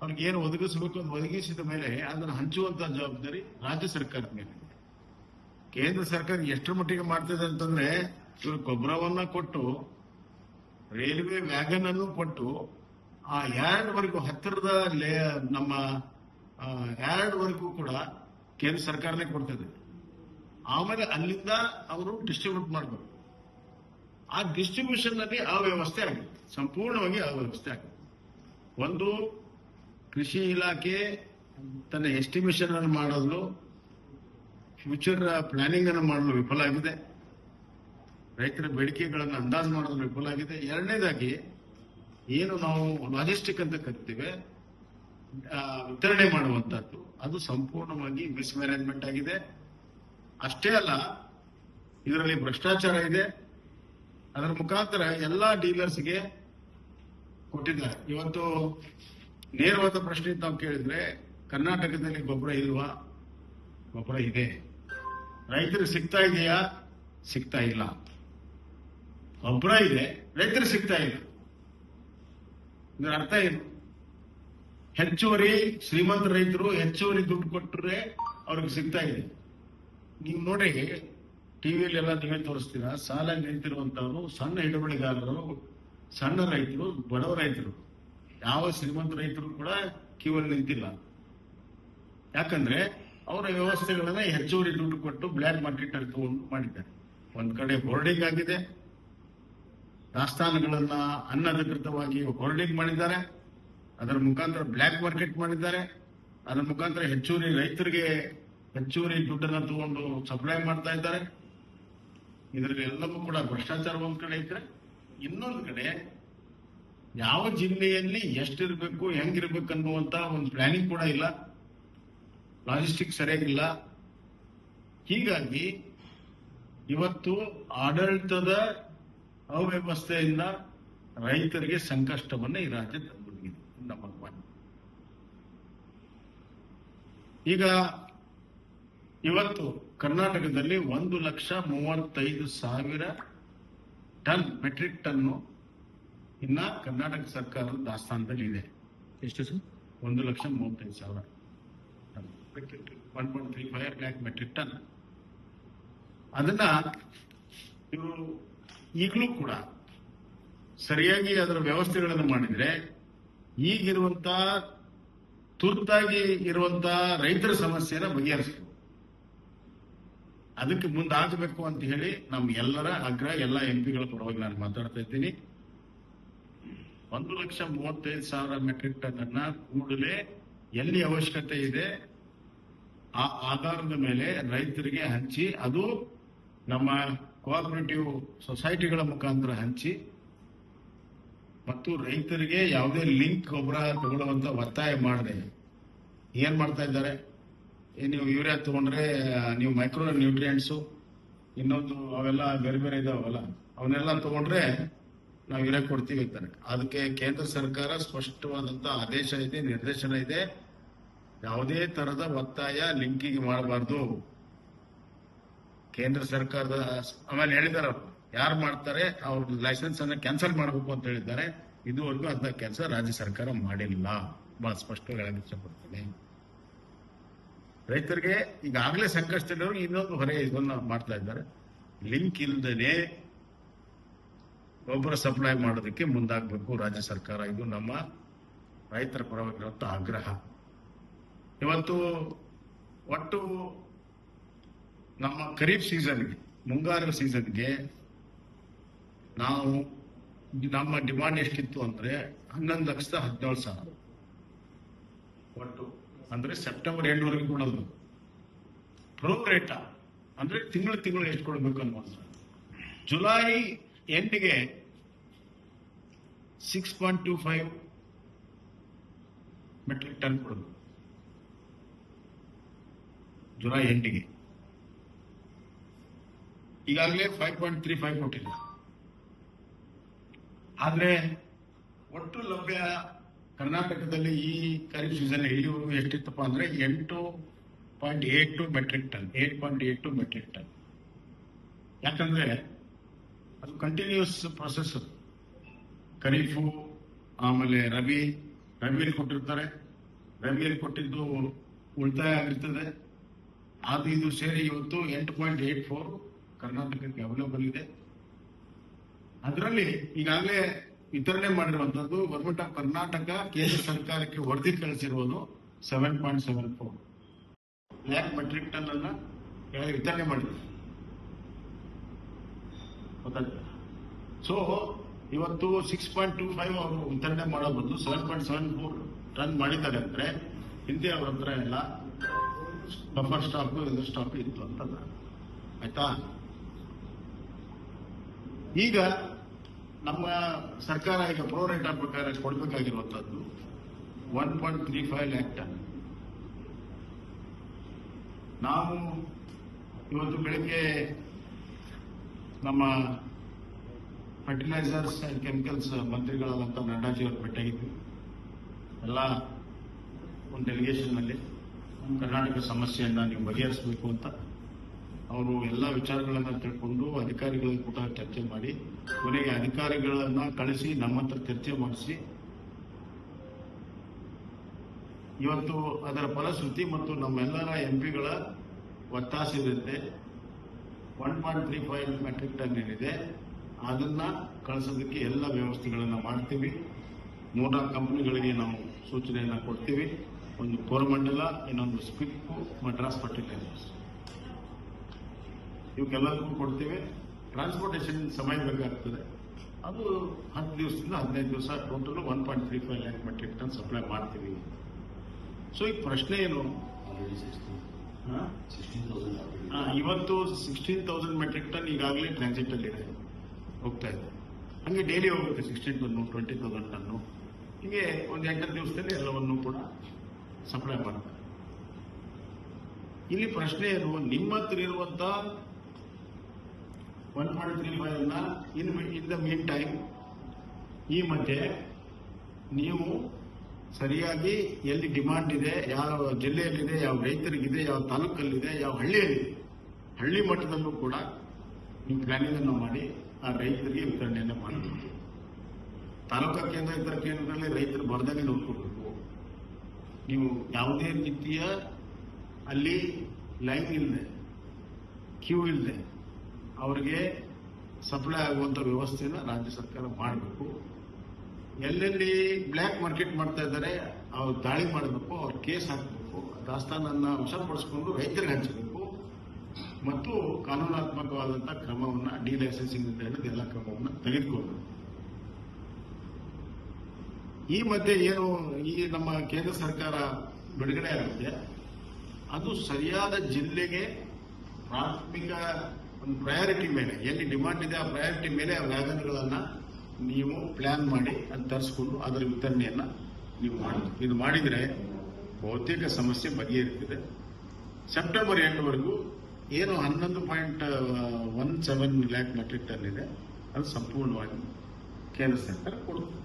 ಅವ್ರಿಗೆ ಏನು ಒದಗಿಸಬೇಕು ಅದು ಒದಗಿಸಿದ ಮೇಲೆ ಅದನ್ನು ಹಂಚುವಂತ ಜವಾಬ್ದಾರಿ ರಾಜ್ಯ ಸರ್ಕಾರದ ಮೇಲೆ. ಕೇಂದ್ರ ಸರ್ಕಾರ ಎಷ್ಟರ ಮಟ್ಟಿಗೆ ಮಾಡ್ತಿದೆ ಅಂತಂದ್ರೆ, ಇವರು ಗೊಬ್ಬರವನ್ನ ಕೊಟ್ಟು, ರೈಲ್ವೆ ವ್ಯಾಗನ್ ಅನ್ನು ಕೊಟ್ಟು, ಆ ಯಾರ್ಡ್ ವರೆಗೂ ಹತ್ತಿರದ ನಮ್ಮ ಯಾರ್ಡ್ ವರೆಗೂ ಕೂಡ ಕೇಂದ್ರ ಸರ್ಕಾರನೇ ಕೊಡ್ತದೆ. ಆಮೇಲೆ ಅಲ್ಲಿಂದ ಅವರು ಡಿಸ್ಟ್ರಿಬ್ಯೂಟ್ ಮಾಡಬೇಕು ಆ ಡಿಸ್ಟ್ರಿಬ್ಯೂಷನ್ನಲ್ಲಿ ವ್ಯವಸ್ಥೆ ಆಗಿದೆ. ಸಂಪೂರ್ಣವಾಗಿ ಆ ವ್ಯವಸ್ಥೆ ಆಗಿದೆ. ಒಂದು ಕೃಷಿ ಇಲಾಖೆ ತನ್ನ ಎಸ್ಟಿಮೇಷನ್ ಅನ್ನು ಮಾಡಲು ಫ್ಯೂಚರ್ ಪ್ಲಾನಿಂಗ್ ಅನ್ನು ಮಾಡಲು ವಿಫಲ ಆಗಿದೆ. ರೈತರ ಬೇಡಿಕೆಗಳನ್ನು ಅಂದಾಜು ಮಾಡಲು ವಿಫಲ ಆಗಿದೆ. ಎರಡನೇದಾಗಿ, ಏನು ನಾವು ಲಾಜಿಸ್ಟಿಕ್ ಅಂತ ಕರಿತೇವೆ ವಿತರಣೆ ಮಾಡುವಂತದ್ದು ಅದು ಸಂಪೂರ್ಣವಾಗಿ ಮಿಸ್ಮ್ಯಾನೇಜ್ಮೆಂಟ್ ಆಗಿದೆ. ಅಷ್ಟೇ ಅಲ್ಲ, ಇದರಲ್ಲಿ ಭ್ರಷ್ಟಾಚಾರ ಇದೆ. ಅದರ ಮುಖಾಂತರ ಎಲ್ಲಾ ಡೀಲರ್ಸ್ಗೆ ಕೊಟ್ಟಿದ್ದಾರೆ. ಇವತ್ತು ನೇರವಾದ ಪ್ರಶ್ನೆ ನಾವು ಕೇಳಿದ್ರೆ, ಕರ್ನಾಟಕದಲ್ಲಿ ಗೊಬ್ಬರ ಇಲ್ವಾ? ಗೊಬ್ಬರ ಇದೆ. ರೈತರಿಗೆ ಸಿಗ್ತಾ ಇದೆಯಾ? ಸಿಗ್ತಾ ಇಲ್ಲ. ಗೊಬ್ಬರ ಇದೆ ರೈತರು ಸಿಗ್ತಾ ಇಲ್ಲ. ಇದರ ಅರ್ಥ ಏನು? ಹೆಚ್ಚುವರಿ ಶ್ರೀಮಂತ ರೈತರು ಹೆಚ್ಚುವರಿ ದುಡ್ಡು ಕೊಟ್ಟರೆ ಅವ್ರಿಗೆ ಸಿಗ್ತಾ ಇದೆ. ನೀವು ನೋಡಿ ಟಿವಿಯಲ್ಲಿ ಎಲ್ಲ ನೀವೇ ತೋರಿಸ್ತೀರಾ, ಸಾಲ ನಿಂತಿರುವಂತವರು ಸಣ್ಣ ಹಿಡುವಳಿಗಾರರು, ಸಣ್ಣ ರೈತರು, ಬಡವ ರೈತರು. ಯಾವ ಶ್ರೀಮಂತ ರೈತರು ಕೂಡ ಕ್ಯೂ ಅಲ್ಲಿ ನಿಂತಿಲ್ಲ. ಯಾಕಂದ್ರೆ ಅವರ ವ್ಯವಸ್ಥೆಗಳನ್ನ ಹೆಚ್ಚುವರಿ ದುಡ್ಡು ಕೊಟ್ಟು ಬ್ಲ್ಯಾಕ್ ಮಾರ್ಕೆಟ್ ಅಲ್ಲಿ ತಗೊಂಡು ಮಾಡಿದ್ದಾರೆ. ಒಂದ್ ಕಡೆ ಹೋರ್ಡಿಂಗ್ ಆಗಿದೆ. ದಾಸ್ತಾನುಗಳನ್ನ ಅನಧಿಕೃತವಾಗಿ ಹೋರ್ಡಿಂಗ್ ಮಾಡಿದ್ದಾರೆ. ಅದರ ಮುಖಾಂತರ ಬ್ಲ್ಯಾಕ್ ಮಾರ್ಕೆಟ್ ಮಾಡಿದ್ದಾರೆ. ಅದರ ಮುಖಾಂತರ ಹೆಚ್ಚುವರಿ ರೈತರಿಗೆ ಹೆಚ್ಚುವರಿ ದುಡ್ಡನ್ನ ತಗೊಂಡು ಸಪ್ಲೈ ಮಾಡ್ತಾ ಇದ್ದಾರೆ. ಇದರಲ್ಲಿ ಎಲ್ಲವೂ ಕೂಡ ಭ್ರಷ್ಟಾಚಾರ ಒಂದ್ ಕಡೆ ಇದ್ರೆ ಇನ್ನೊಂದು ಕಡೆ ಯಾವ ಜಿಲ್ಲೆಯಲ್ಲಿ ಎಷ್ಟಿರ್ಬೇಕು, ಹೆಂಗಿರ್ಬೇಕು ಅನ್ನುವಂತ ಒಂದು ಪ್ಲಾನಿಂಗ್ ಕೂಡ ಇಲ್ಲ. ಲಾಜಿಸ್ಟಿಕ್ ಸರಿಯಾಗಿಲ್ಲ ಹೀಗಾಗಿ ಇವತ್ತು ಆಡಳಿತದ ಅವ್ಯವಸ್ಥೆಯಿಂದ ರೈತರಿಗೆ ಸಂಕಷ್ಟವನ್ನ ಈ ರಾಜ್ಯ ತಂದುಬಿಟ್ಟಿದೆ ನಮ್ಮ ಈಗ ಇವತ್ತು ಕರ್ನಾಟಕದಲ್ಲಿ ಒಂದು ಲಕ್ಷ ಮೂವತ್ತೈದು ಸಾವಿರ ಟನ್ ಮೆಟ್ರಿಕ್ ಟನ್ನು ಇನ್ನ ಕರ್ನಾಟಕ ಸರ್ಕಾರದ ದಾಸ್ತಾನದಲ್ಲಿ ಇದೆ. ಎಷ್ಟು ಸರ್? ಒಂದು ಲಕ್ಷ ಮೂವತ್ತೈದು ಸಾವಿರ. One point three five lakh metric ton ಅದನ್ನ ಇವರು ಈಗಲೂ ಕೂಡ ಸರಿಯಾಗಿ ಅದರ ವ್ಯವಸ್ಥೆಗಳನ್ನು ಮಾಡಿದ್ರೆ ಈಗಿರುವಂತ ತುರ್ತಾಗಿ ಇರುವಂತ ರೈತರ ಸಮಸ್ಯೆನ ಬಗೆಹರಿಸಬಹುದು ಅದಕ್ಕೆ ಮುಂದಾಗಬೇಕು ಅಂತ ಹೇಳಿ ನಮ್ಮ ಎಲ್ಲರ ಆಗ್ರಹ ಎಲ್ಲ ಎಂಪಿಗಳ ಪರವಾಗಿ ನಾನು ಮಾತಾಡ್ತಾ ಇದ್ದೀನಿ. ಒಂದು ಲಕ್ಷ ಮೂವತ್ತೈದು ಸಾವಿರ ಮೆಟ್ರಿಕ್ ಟನ್ ಅನ್ನ ಕೂಡಲೇ ಎಲ್ಲಿ ಅವಶ್ಯಕತೆ ಇದೆ, ಆ ಆಧಾರದ ಮೇಲೆ ರೈತರಿಗೆ ಹಂಚಿ, ಅದು ನಮ್ಮ ಕೋಆಪರೇಟಿವ್ ಸೊಸೈಟಿಗಳ ಮುಖಾಂತರ ಹಂಚಿ, ಮತ್ತು ರೈತರಿಗೆ ಯಾವುದೇ ಲಿಂಕ್ ಗೊಬ್ಬರ ತಗೊಳ್ಳುವಂತ ಒತ್ತಾಯ ಮಾಡದೆ, ಏನ್ ಮಾಡ್ತಾ ಇದ್ದಾರೆ? ನೀವು ಯೂರಿಯಾ ತಗೊಂಡ್ರೆ ನೀವು ಮೈಕ್ರೋ ನ್ಯೂಟ್ರಿಯೆಂಟ್ಸು ಇನ್ನೊಂದು ಅವೆಲ್ಲ ಬೇರೆ ಬೇರೆ ಇದಾವಲ್ಲ, ಅವನ್ನೆಲ್ಲ ತಗೊಂಡ್ರೆ ನಾವು ಇಲ್ಲೇ ಕೊಡ್ತೀವಿ ಅಂತಾರೆ ಅದಕ್ಕೆ ಕೇಂದ್ರ ಸರ್ಕಾರ ಸ್ಪಷ್ಟವಾದಂತ ಆದೇಶ ಇದೆ, ನಿರ್ದೇಶನ ಇದೆ. ಯಾವುದೇ ತರದ ಒತ್ತಾಯ ಲಿಂಕಿಗೆ ಮಾಡಬಾರ್ದು. ಕೇಂದ್ರ ಸರ್ಕಾರದ ಆಮೇಲೆ ಹೇಳಿದಾರ ಯಾರು ಮಾಡ್ತಾರೆ, ಅವ್ರ ಲೈಸೆನ್ಸ್ ಅನ್ನ ಕ್ಯಾನ್ಸಲ್ ಮಾಡಬೇಕು ಅಂತ ಹೇಳಿದ್ದಾರೆ. ಇದುವರೆಗೂ ಅಂತ ಕೆಲಸ ರಾಜ್ಯ ಸರ್ಕಾರ ಮಾಡಿಲ್ಲ. ಬಹಳ ಸ್ಪಷ್ಟವಾಗಿ ಹೇಳಕ್ ಇಷ್ಟಪಡ್ತೀನಿ. ರೈತರಿಗೆ ಈಗಾಗಲೇ ಸಂಕಷ್ಟದವರು ಇನ್ನೊಂದು ಹೊರೆ ಇದನ್ನ ಮಾಡ್ತಾ ಇದ್ದಾರೆ. ಲಿಂಕ್ ಇಲ್ದೇನೆ ಗೊಬ್ಬರ ಸಪ್ಲೈ ಮಾಡೋದಕ್ಕೆ ಮುಂದಾಗಬೇಕು ರಾಜ್ಯ ಸರ್ಕಾರ. ಇದು ನಮ್ಮ ರೈತರ ಪರವಾಗಿರುವಂತ ಆಗ್ರಹ. ಇವತ್ತು ಒಟ್ಟು ನಮ್ಮ ಖರೀಫ್ ಸೀಸನ್ಗೆ ಮುಂಗಾರು ಸೀಸನ್ಗೆ ನಾವು ನಮ್ಮ ಡಿಮಾಂಡ್ ಎಷ್ಟಿತ್ತು ಅಂದ್ರೆ ಹನ್ನೊಂದು ಲಕ್ಷದ ಹದಿನೇಳು ಸಾವಿರ. ಒಟ್ಟು ಅಂದ್ರೆ ಸೆಪ್ಟೆಂಬರ್ ಎಂಟುವರೆಗೆ ಕೊಡೋದು. ಪ್ರೋ ರೇಟ ಅಂದ್ರೆ ತಿಂಗಳು ತಿಂಗಳು ಎಷ್ಟು ಕೊಡಬೇಕು ಅನ್ನೋದು July ಎಂಡ್ಗೆ six point two five metric ton ಕೊಡೋದು. ಜುಲೈ ಎಂಡಿಗೆ ಈಗಾಗಲೇ ಫೈವ್ ಪಾಯಿಂಟ್ ತ್ರೀ ಫೈವ್ ಕೊಟ್ಟಿಲ್ಲ. ಆದರೆ ಒಟ್ಟು ಲಭ್ಯ ಕರ್ನಾಟಕದಲ್ಲಿ ಈ ಖರೀಫ್ ಸೀಸನ್ ಇಲ್ಲಿವರೆಗೂ ಎಷ್ಟಿತ್ತಪ್ಪ ಅಂದರೆ ಎಂಟು point eight two metric ton eight point eight two metric ton ಯಾಕಂದ್ರೆ ಅದು ಕಂಟಿನ್ಯೂಸ್ ಪ್ರೊಸೆಸ್ ಖರೀಫು, ಆಮೇಲೆ ರವಿ ರವಿಯಲ್ಲಿ ಕೊಟ್ಟಿರ್ತಾರೆ. ರವಿಯಲ್ಲಿ ಕೊಟ್ಟಿದ್ದು ಉಳಿತಾಯ ಆಗಿರ್ತದೆ. ಅದು ಇದು ಸೇರಿ ಇವತ್ತು ಎಂಟು ಪಾಯಿಂಟ್ ಏಟ್ ಫೋರ್ ಕರ್ನಾಟಕಕ್ಕೆ ಅವೈಲೇಬಲ್ ಇದೆ. ಅದರಲ್ಲಿ ಈಗಾಗಲೇ ವಿತರಣೆ ಮಾಡಿರುವಂತದ್ದು ಗವರ್ಮೆಂಟ್ ಆಫ್ ಕರ್ನಾಟಕ, ಕೇಂದ್ರ ಸರ್ಕಾರಕ್ಕೆ ವರದಿ ಕಳಿಸಿರುವುದು seven point seven four lakh metric ton ಅನ್ನ ವಿತರಣೆ ಮಾಡಿದ್ರು. ಸೊ ಇವತ್ತು ಸಿಕ್ಸ್ ಪಾಯಿಂಟ್ ಟೂ ಫೈವ್ ಅವರು ವಿತರಣೆ ಮಾಡೋ ಬದಲು seven point seven four run ಮಾಡಿದ್ದಾರೆ ಅಂದ್ರೆ ಹಿಂದೆ ಅವ್ರ ಹತ್ರ ಎಲ್ಲ ಬಫರ್ ಸ್ಟಾಪ್ ಇದು ಸ್ಟಾಪ್ ಇತ್ತು ಅಂತಲ್ಲ ಆಯ್ತಾ? ಈಗ ನಮ್ಮ ಸರ್ಕಾರ ಈಗ ಪ್ರೋ ರೇಟ್ ಪ್ರಕಾರ ಕೊಡ್ಬೇಕಾಗಿರುವಂತದ್ದು one point three five lakh ton ನಾವು ಇವತ್ತು ಬೆಳಿಗ್ಗೆ ನಮ್ಮ ಫರ್ಟಿಲೈಸರ್ಸ್ ಅಂಡ್ ಕೆಮಿಕಲ್ಸ್ ಮಂತ್ರಿಗಳಾದಂಥ ನಡ್ಡಾಜಿ ಅವರು ಭೇಟಿಯಾಗಿದ್ವಿ. ಎಲ್ಲ ಒಂದು ಡೆಲಿಗೇಷನ್ನಲ್ಲಿ ಕರ್ನಾಟಕ ಸಮಸ್ಯೆಯನ್ನು ನೀವು ಬಗೆಹರಿಸಬೇಕು ಅಂತ ಅವರು ಎಲ್ಲ ವಿಚಾರಗಳನ್ನು ತಿಳ್ಕೊಂಡು ಅಧಿಕಾರಿಗಳ ಕೂಡ ಚರ್ಚೆ ಮಾಡಿ, ಕೊನೆಗೆ ಅಧಿಕಾರಿಗಳನ್ನ ಕಳಿಸಿ, ನಮ್ಮ ಹತ್ರ ಚರ್ಚೆ ಮಾಡಿಸಿ. ಇವತ್ತು ಅದರ ಫಲಶ್ರುತಿ ಮತ್ತು ನಮ್ಮೆಲ್ಲರ ಎಂಪಿಗಳ ಒತ್ತಾಸೆದಂತೆ one point three five metric ton ಏನಿದೆ. ಅದನ್ನ ಕಳಿಸೋದಕ್ಕೆ ಎಲ್ಲ ವ್ಯವಸ್ಥೆಗಳನ್ನ ಮಾಡ್ತೀವಿ. ನೂರಾರು ಕಂಪನಿಗಳಿಗೆ ನಾವು ಸೂಚನೆಯನ್ನ ಕೊಡ್ತೀವಿ. ಒಂದು ಕೋರಮಂಡಲ ಇನ್ನೊಂದು ಸ್ಪಿಕ್ಕು ಮಡ್ರಾಸ್ ಫರ್ಟಿಲೈಸರ್ಸ್ ಇವಕ್ಕೆಲ್ಲದಕ್ಕೂ ಕೊಡ್ತೀವಿ. ಟ್ರಾನ್ಸ್ಪೋರ್ಟೇಷನ್ ಸಮಯ ಬೇಕಾಗ್ತದೆ. ಅದು ಹತ್ತು ದಿವಸದಿಂದ ಹದಿನೈದು ದಿವಸ total one point three five lakh metric ton supply ಮಾಡ್ತೀವಿ. ಸೊ ಈ ಪ್ರಶ್ನೆ ಏನು? ಇವತ್ತು ಸಿಕ್ಸ್ಟೀನ್ ತೌಸಂಡ್ ಮೆಟ್ರಿಕ್ ಟನ್ ಈಗಾಗಲೇ ಟ್ರಾನ್ಸಿಟ್ ಅಲ್ಲಿ ಇದೆ. ಹೋಗ್ತಾ ಇದೆ. ಹಂಗೆ ಡೈಲಿ ಹೋಗುತ್ತೆ sixteen ton twenty thousand ton ಹೀಗೆ ಒಂದು ಎಂಟತ್ತು ದಿವಸದಲ್ಲಿ ಎಲ್ಲವನ್ನು ಕೂಡ ಸಪ್ಲೈ ಮಾಡ್ತಾರೆ ಇಲ್ಲಿ ಪ್ರಶ್ನೆ ಏನು? ನಿಮ್ಮ ಹತ್ರ ಇರುವಂತ ಒನ್ ಪಾಯಿಂಟ್ ತ್ರೀ ಫೈವ್ನ in in the meantime ಈ ಮಧ್ಯೆ ನೀವು ಸರಿಯಾಗಿ ಎಲ್ಲಿ ಡಿಮಾಂಡ್ ಇದೆ, ಯಾವ ಜಿಲ್ಲೆಯಲ್ಲಿದೆ, ಯಾವ ರೈತರಿಗಿದೆ, ಯಾವ ತಾಲೂಕಲ್ಲಿದೆ, ಯಾವ ಹಳ್ಳಿಯಲ್ಲಿ ಹಳ್ಳಿ ಮಟ್ಟದಲ್ಲೂ ಕೂಡ ನೀವು ಪ್ಲಾನಿಂಗ್ ಅನ್ನು ಮಾಡಿ ಆ ರೈತರಿಗೆ ವಿತರಣೆಯನ್ನು ಮಾಡಬೇಕು. ತಾಲೂಕಾ ಕೇಂದ್ರ ಇತರ ಕೇಂದ್ರದಲ್ಲಿ ರೈತರು ಬರ್ದಂಗೆ ನೋಡ್ಕೋಬೇಕು. ನೀವು ಯಾವುದೇ ರೀತಿಯ ಅಲ್ಲಿ ಲೈನ್ ಇಲ್ಲದೆ ಕ್ಯೂ ಇಲ್ಲದೆ ಅವರಿಗೆ ಸಪ್ಲೈ ಆಗುವಂತ ವ್ಯವಸ್ಥೆನ ರಾಜ್ಯ ಸರ್ಕಾರ ಮಾಡಬೇಕು. ಎಲ್ಲೆಲ್ಲಿ ಬ್ಲ್ಯಾಕ್ ಮಾರ್ಕೆಟ್ ಮಾಡ್ತಾ ಇದ್ದಾರೆ, ಅವ್ರು ದಾಳಿ ಮಾಡಬೇಕು, ಅವ್ರ ಕೇಸ್ ಹಾಕಬೇಕು, ದಾಸ್ತಾನನ್ನ ಪಡಿಸ್ಕೊಂಡು ರೈತರಿಗೆ ಹಂಚಬೇಕು. ಮತ್ತು ಕಾನೂನಾತ್ಮಕವಾದಂತಹ ಕ್ರಮವನ್ನ ಡಿ ಲೈಸೆನ್ಸಿಂಗ್ ಅಂತ ಹೇಳಿದ ಎಲ್ಲ ಕ್ರಮವನ್ನ ತೆಗೆದುಕೊಂಡು ಈ ಮಧ್ಯೆ ಏನು ಈ ನಮ್ಮ ಕೇಂದ್ರ ಸರ್ಕಾರ ಬಿಡುಗಡೆ ಆಗುತ್ತೆ. ಅದು ಸರಿಯಾದ ಜಿಲ್ಲೆಗೆ ಪ್ರಾಥಮಿಕ ಒಂದು ಪ್ರಯಾರಿಟಿ ಮೇಲೆ, ಎಲ್ಲಿ ಡಿಮಾಂಡ್ ಇದೆ ಆ ಪ್ರಯಾರಿಟಿ ಮೇಲೆ ಆ ವ್ಯಾಗನ್ಗಳನ್ನ ನೀವು ಪ್ಲಾನ್ ಮಾಡಿ ಅದು ತರಿಸ್ಕೊಂಡು ಅದರ ವಿತರಣೆಯನ್ನು ನೀವು ಮಾಡಿ ಇದು ಮಾಡಿದ್ರೆ ಬಹುತೇಕ ಸಮಸ್ಯೆ ಬಗೆಹರಿಸಿದೆ ಸೆಪ್ಟೆಂಬರ್ ಎಂಟವರೆಗೂ ಏನು ಹನ್ನೊಂದು point one seven lakh metric ton ಇದೆ. ಅದು ಸಂಪೂರ್ಣವಾಗಿ ಕೇಂದ್ರ ಸರ್ಕಾರ ಕೊಡುತ್ತೆ.